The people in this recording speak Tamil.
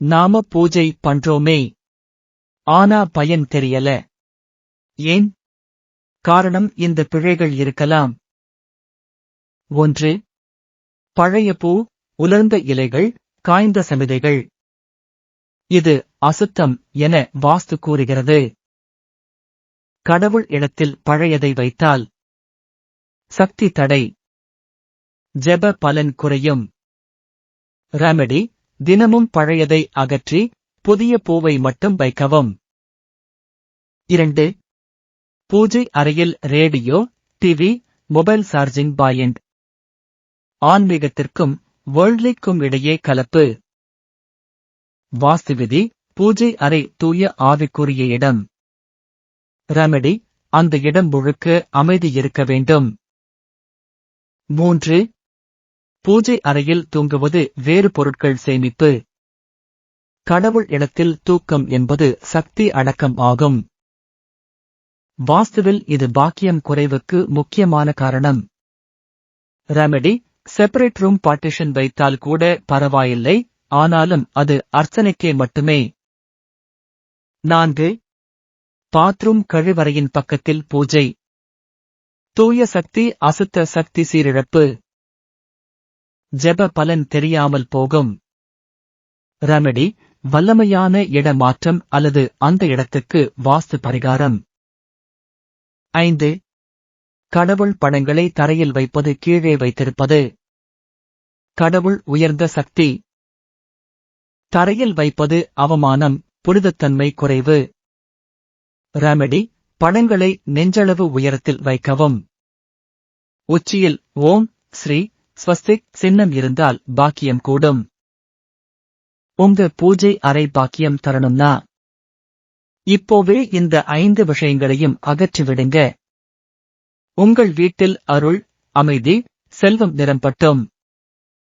நாம பூஜை பண்றோமே. ஆனா பயன் தெரியல. ஏன்? காரணம் இந்த பிழைகள் இருக்கலாம். ஒன்று பழைய பூ உலர்ந்த இலைகள் காய்ந்த சமிதைகள். இது அசுத்தம் என வாஸ்து கூறுகிறது. கடவுள் இடத்தில் பழையதை வைத்தால் சக்தி தடை. ஜெப பலன் குறையும். ரெமடி தினமும் பழையதை அகற்றி புதிய பூவை மட்டும் வைக்கவும். இரண்டு. பூஜை அறையில் radio TV mobile charging point ஆன்மீகத்திற்கும் வேர்ல்ட்லிக்கும் இடையே கலப்பு. வாஸ்துவிதி பூஜை அறை தூய ஆவிக்குரிய இடம். ரெமடி அந்த இடம் முழுக்க அமைதி இருக்க வேண்டும். மூன்று. பூஜை அறையில் தூங்குவது வேறு பொருட்கள் சேமிப்பு. கடவுள் இடத்தில் தூக்கம் என்பது சக்தி அடக்கம் ஆகும். வாஸ்துவில் இது பாக்கியம் குறைவுக்கு முக்கியமான காரணம். ரெமடி செப்பரேட் ரூம் பார்ட்டிஷன் வைத்தால் கூட பரவாயில்லை ஆனாலும் அது அர்ச்சனைக்கே மட்டுமே. நான்கு பாத்ரூம் கழிவறையின் பக்கத்தில் பூஜை. தூய சக்தி அசுத்த சக்தி சீரிழப்பு. ஜெப பலன் தெரியாமல் போகும். ரெமடி வல்லமையான இடமாற்றம் அல்லது அந்த இடத்துக்கு வாஸ்து பரிகாரம். ஐந்து கடவுள் படங்களை தரையில் வைப்பது கீழே வைத்திருப்பது. கடவுள் உயர்ந்த சக்தி. தரையில் வைப்பது அவமானம் புனிதத்தன்மை குறைவு. ரெமடி படங்களை நெஞ்சளவு உயரத்தில் வைக்கவும். உச்சியில் ஓம் ஸ்ரீ ஸ்வஸ்திக் சின்னம் இருந்தால் பாக்கியம் கூடும். உங்க பூஜை அறை பாக்கியம் தரணும்னா. இப்போவே இந்த ஐந்து விஷயங்களையும் அகற்றிவிடுங்க. உங்கள் வீட்டில் அருள் அமைதி செல்வம் நிரம்பட்டும்.